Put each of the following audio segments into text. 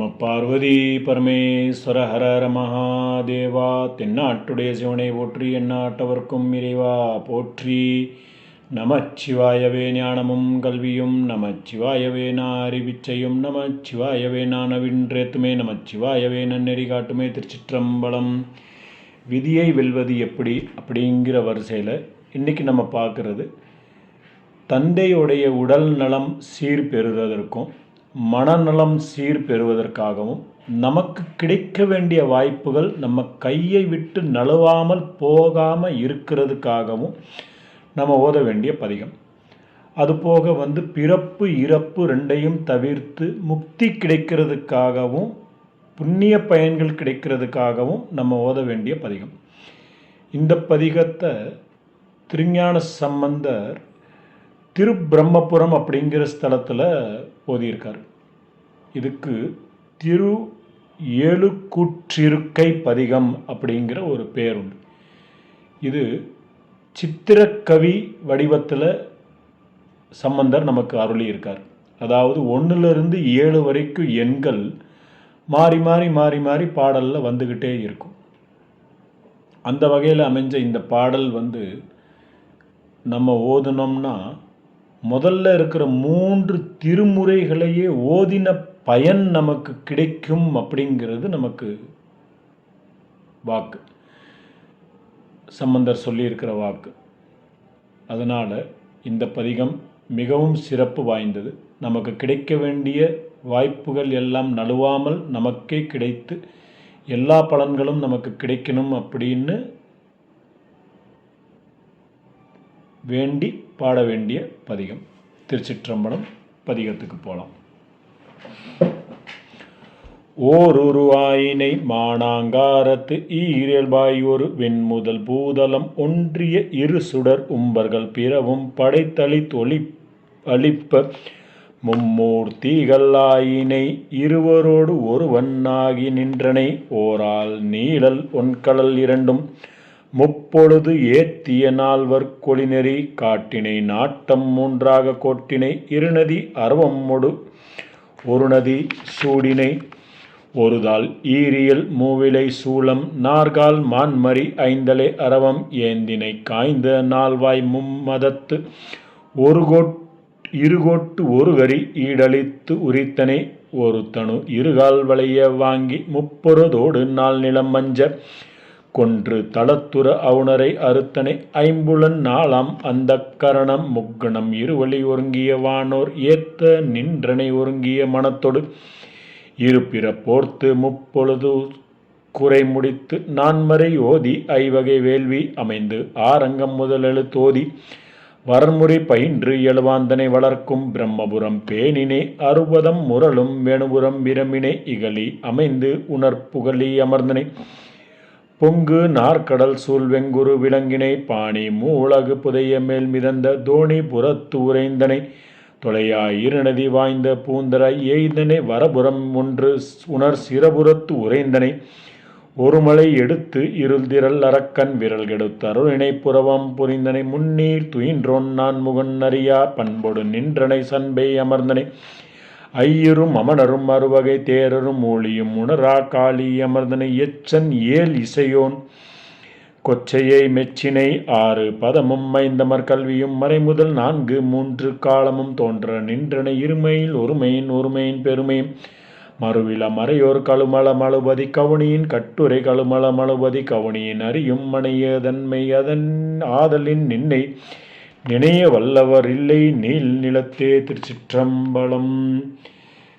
நம பார்வதி பரமேஸ்வர ஹர மகாதேவா தென்னாட்டுடைய சிவனை போற்றி எந்நாட்டவர்க்கும் இறைவா போற்றி. நமச்சிவாயவே ஞானமும் கல்வியும் நமச்சிவாயவே நான் அறிவிச்சையும் நமச்சிவாயவே நான் நவின்றேத்துமே நமச்சிவாயவே நன்னெறி காட்டுமே திருச்சிற்றம்பலம். விதியை வெல்வது எப்படி அப்படிங்கிற வரிசையில் இன்றைக்கி நம்ம பார்க்குறது தந்தையுடைய உடல் நலம் சீர் பெறுவதற்கும் மனநலம் சீர் பெறுவதற்காகவும் நமக்கு கிடைக்க வேண்டிய வாய்ப்புகள் நம்ம கையை விட்டு நழுவாமல் போகாமல் இருக்கிறதுக்காகவும் நம்ம ஓத வேண்டிய பதிகம். அதுபோக வந்து பிறப்பு இறப்பு ரெண்டையும் தவிர்த்து முக்தி கிடைக்கிறதுக்காகவும் புண்ணிய பயன்கள் கிடைக்கிறதுக்காகவும் நம்ம ஓத வேண்டிய பதிகம். இந்த பதிகத்தை திருஞான சம்பந்தர் திருப்பிரம்மபுரம் அப்படிங்கிற ஸ்தலத்தில் ஓதியிருக்கார். இதுக்கு திரு ஏழுக்குற்றிருக்கை பதிகம் அப்படிங்கிற ஒரு பேர் உண்டு இது சித்திரக்கவி வடிவத்தில் சம்பந்தர் நமக்கு அருளியிருக்கார். அதாவது ஒன்றுலேருந்து ஏழு வரைக்கும் எண்கள் மாறி மாறி மாறி மாறி பாடலில் வந்துக்கிட்டே இருக்கும். அந்த வகையில் அமைஞ்ச இந்த பாடல் வந்து நம்ம ஓதுனோம்னா முதல்ல இருக்கிற மூன்று திருமுறைகளையே ஓதின பயன் நமக்கு கிடைக்கும் அப்படிங்கிறது நமக்கு வாக்கு. சம்பந்தர் சொல்லியிருக்கிற வாக்கு. அதனால் இந்த பதிகம் மிகவும் சிறப்பு வாய்ந்தது. நமக்கு கிடைக்க வேண்டிய வாய்ப்புகள் எல்லாம் நழுவாமல் நமக்கே கிடைத்து எல்லா பலன்களும் நமக்கு கிடைக்கணும் அப்படின்னு வேண்டி பாட வேண்டிய பதிகம். திருச்சிற்றம்பலம் பதிகத்துக்கு போகலாம் ஓருருவாயினை மானாங்காரத்து ஈரியல்பாய் ஒரு வெண்முதல் பூதலம் ஒன்றிய இரு சுடர் உம்பர்கள் பிறவும் படைத்தளி தொழி அளிப்ப மும்மூர்த்திகளாயினை இருவரோடு இருவரோடு ஒருவன்னாகி நின்றனை ஓரால் நீழல் ஒன்கடல் இரண்டும் முப்பொழுது ஏத்திய நால்வர் கொளிநெறி காட்டினை நாட்டம் மூன்றாக கோட்டினை இருநதி அரவம்மொடு ஒரு நதி சூடினை ஒருதால் ஈரியல் மூவிலை சூளம் நார்கால் மான்மரி ஐந்தலை அரவம் ஏந்தினை காய்ந்த நால்வாய் மும்மதத்து ஒரு கோட் இருகோட்டு ஒரு கரி ஈடழித்து உரித்தனை ஒரு தனு இருகால் வளைய வாங்கி முப்பொருதோடு நாள் நிலம் மஞ்ச கொன்று தளத்துற அவுணரை அறுத்தனை ஐம்புலன் நாளாம் அந்த கரணம் முக்கணம் இருவழி ஒருங்கிய வானோர் ஏத்த நின்றனை ஒருங்கிய மனத்தொடு. இருப்பிற போர்த்து முப்பொழுது குறை முடித்து நான்மறை ஓதி ஐவகை வேள்வி அமைந்து ஆரங்கம் முதலெழு தோதி வரன்முறை பயின்று எழுவாந்தனை வளர்க்கும் பிரம்மபுரம் பேணினே அறுபதம் முரளும் வேணுபுரம் விரமினை இகழி அமைந்து உணர்ப்புகழி அமர்ந்தனை. பொங்கு நாற்கடல் சூழ் வெங்குரு விலங்கினை பாணி மூலகு புதைய மேல் மிதந்த தோணி புறத்து உறைந்தனை தொலையாய் இருநதி வாய்ந்த பூந்தரை எய்தனை வரபுறம் ஒன்று உணர் சிறபுறத்து உறைந்தனை ஒருமலை எடுத்து இருள்திரள் அரக்கன் விரல் கெடுத்து அருளினை புறவம் புரிந்தனை முன்னீர் துயின்றோன் நான் முகன் அறியா பண்பொடு நின்றனை சன்பை அமர்ந்தனை ஐயரும் அமணரும் அறுவகை தேரரும் ஊழியும் உணரா காளி அமர்ந்தனை எச்சன் ஏல் இசையோன். கொச்சையை மெச்சினை ஆறு பதமும் மைந்தமர் கல்வியும் மறைமுதல் நான்கு மூன்று காலமும் தோன்ற நின்றன இருமையில் ஒருமையின் ஒருமையின் பெருமையும். மறுவில மறையோர் கழுமல மழுபதி கவுனியின் கட்டுரை கழுமல மழுபதி கவுனியின் அறியும் மனையதன்மை அதன் ஆதலின் நின்னை. நினைய வல்லவர் இல்லை நீல் நிலத்தே திருச்சிற்றம்பலம்.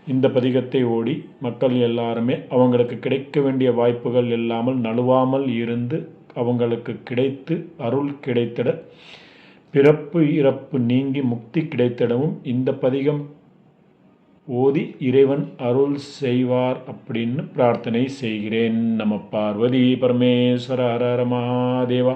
இந்த பதிகத்தை ஓடி மக்கள் எல்லாருமே அவங்களுக்கு கிடைக்க வேண்டிய வாய்ப்புகள் இல்லாமல் நழுவாமல் இருந்து அவங்களுக்கு கிடைத்து அருள் கிடைத்திட பிறப்பு இறப்பு நீங்கி முக்தி கிடைத்திடவும் இந்த பதிகம் ஓதி இறைவன் அருள் செய்வார் அப்படின்னு பிரார்த்தனை செய்கிறேன். நம பார்வதி பரமேஸ்வர ஹர மகாதேவா.